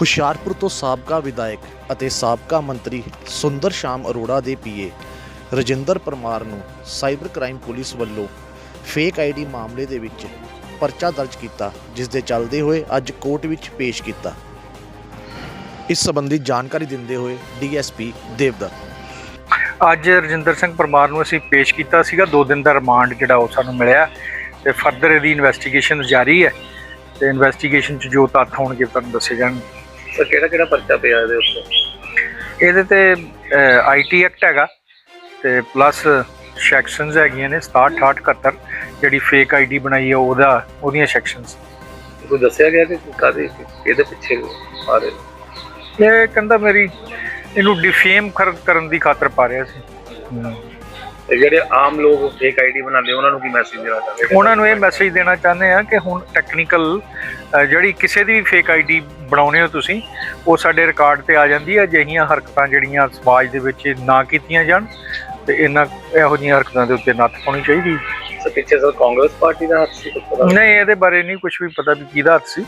ਹੁਸ਼ਿਆਰਪੁਰ ਤੋਂ ਸਾਬਕਾ ਵਿਧਾਇਕ ਅਤੇ ਸਾਬਕਾ ਮੰਤਰੀ ਸੁੰਦਰ ਸ਼ਾਮ ਅਰੋੜਾ ਦੇ ਪੀਏ ਰਜਿੰਦਰ ਪਰਮਾਰ ਨੂੰ ਸਾਈਬਰ ਕ੍ਰਾਈਮ ਪੁਲਿਸ ਵੱਲੋਂ ਫੇਕ ਆਈਡੀ ਮਾਮਲੇ ਦੇ ਵਿੱਚ ਪਰਚਾ ਦਰਜ ਕੀਤਾ, ਜਿਸ ਦੇ ਚੱਲਦੇ ਹੋਏ ਅੱਜ ਕੋਰਟ ਵਿੱਚ ਪੇਸ਼ ਕੀਤਾ। ਇਸ ਸੰਬੰਧੀ ਜਾਣਕਾਰੀ ਦਿੰਦੇ ਹੋਏ ਡੀਐਸਪੀ ਦੇਵਦਰ ਅੱਜ ਰਜਿੰਦਰ ਸਿੰਘ ਪਰਮਾਰ ਨੂੰ ਅਸੀਂ ਪੇਸ਼ ਕੀਤਾ ਸੀਗਾ। 2 ਦਿਨ ਦਾ ਰਿਮਾਂਡ ਜਿਹੜਾ ਉਹ ਸਾਨੂੰ ਮਿਲਿਆ ਤੇ ਫਰਦਰ ਇਹਦੀ ਇਨਵੈਸਟੀਗੇਸ਼ਨ ਜਾਰੀ ਹੈ ਤੇ ਇਨਵੈਸਟੀਗੇਸ਼ਨ 'ਚ ਜੋ ਤੱਥ ਹੋਣਗੇ ਤੁਹਾਨੂੰ ਦੱਸੇ ਜਾਣਗੇ। ਸਰ ਕਿਹੜਾ ਕਿਹੜਾ ਪਰਚਾ ਪਿਆ ਇਹਦੇ ਉੱਤੇ? ਇਹਦੇ ਤੇ ਆਈਟੀ ਐਕਟ ਹੈਗਾ ਤੇ ਪਲੱਸ ਸੈਕਸ਼ਨਸ ਹੈਗੀਆਂ ਨੇ 67 68 71 ਜਿਹੜੀ ਫੇਕ ਆਈਡੀ ਬਣਾਈ ਹੈ ਉਹਦਾ ਉਹਦੀਆਂ ਸੈਕਸ਼ਨਸ ਕੋਈ ਦੱਸਿਆ ਗਿਆ ਕਿ ਕਾਦੇ ਇਹਦੇ ਪਿੱਛੇ ਆ ਰਹੇ? ਇਹ ਕਹਿੰਦਾ ਮੇਰੀ ਇਹਨੂੰ ਡਿਫੇਮ ਕਰਨ ਦੀ ਖਾਤਰ ਪਾ ਰਿਹਾ ਸੀ। ਤੇ ਜਿਹੜੇ ਆਮ ਲੋਕ ਫੇਕ ਆਈਡੀ ਬਣਾਉਂਦੇ ਉਹਨਾਂ ਨੂੰ ਕੀ ਮੈਸੇਜ ਦੇਣਾ ਚਾਹੁੰਦੇ? ਉਹਨਾਂ ਨੂੰ ਇਹ ਮੈਸੇਜ ਦੇਣਾ ਚਾਹੁੰਦੇ ਆ ਕਿ ਹੁਣ ਟੈਕਨੀਕਲ ਜਿਹੜੀ ਕਿਸੇ ਦੀ ਵੀ ਫੇਕ ਆਈਡੀ ਬਣਾਉਣੇ ਹੋ ਤੁਸੀਂ ਉਹ ਸਾਡੇ ਰਿਕਾਰਡ ਤੇ ਆ ਜਾਂਦੀ ਹੈ ਅਜਿਹੀਆਂ ਹਰਕਤਾਂ ਜਿਹੜੀਆਂ ਸਮਾਜ ਦੇ ਵਿੱਚ ਨਾ ਕੀਤੀਆਂ ਜਾਣ ਤੇ ਇਹਨਾਂ ਇਹੋ ਜਿਹੀਆਂ ਹਰਕਤਾਂ ਦੇ ਉੱਤੇ ਨੱਥ ਪਾਉਣੀ ਚਾਹੀਦੀ ਸਰ ਪਿੱਛੇ ਸਰ ਕਾਂਗਰਸ ਪਾਰਟੀ ਦਾ ਹੱਥ ਸੀ ਨਹੀਂ ਇਹਦੇ ਬਾਰੇ ਨਹੀਂ ਕੁਝ ਵੀ ਪਤਾ ਵੀ ਕਿਹਦਾ ਹੱਥ ਸੀ।